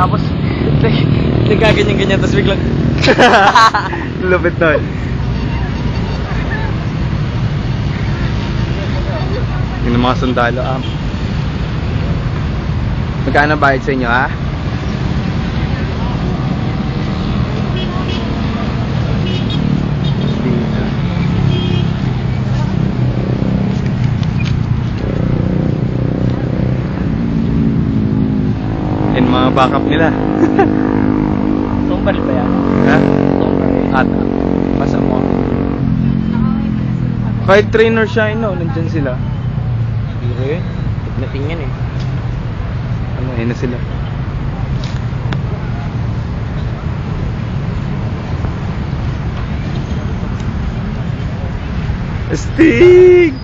Tapos, nag- nagkaganyan-ganyan, tapos biglang, Lupit nun. Yung mga sundalo, ah. Magkano bayad sa inyo, ha? Dito. Yan mga backup nila. baril ba yan? ha? Itong baril. At, pasa mo. Kahit trainer siya, no, nandyan sila. Biro yun. Tignating yan eh. Ano, ayun na sila. Astig!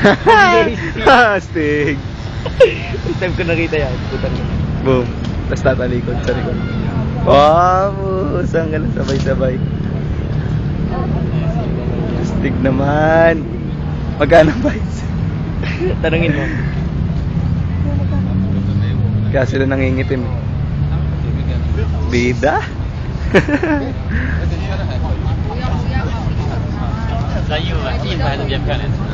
Astig! First time ko nakita yan. Putang. Boom. Tapos tatalikod sa likod. Wow! Saan ka sabay-sabay. Astig naman. Magkano ba Tanungin mo. Kaya sila nangingitim. eh. Bida? Là you là, in bài làm việc cả này.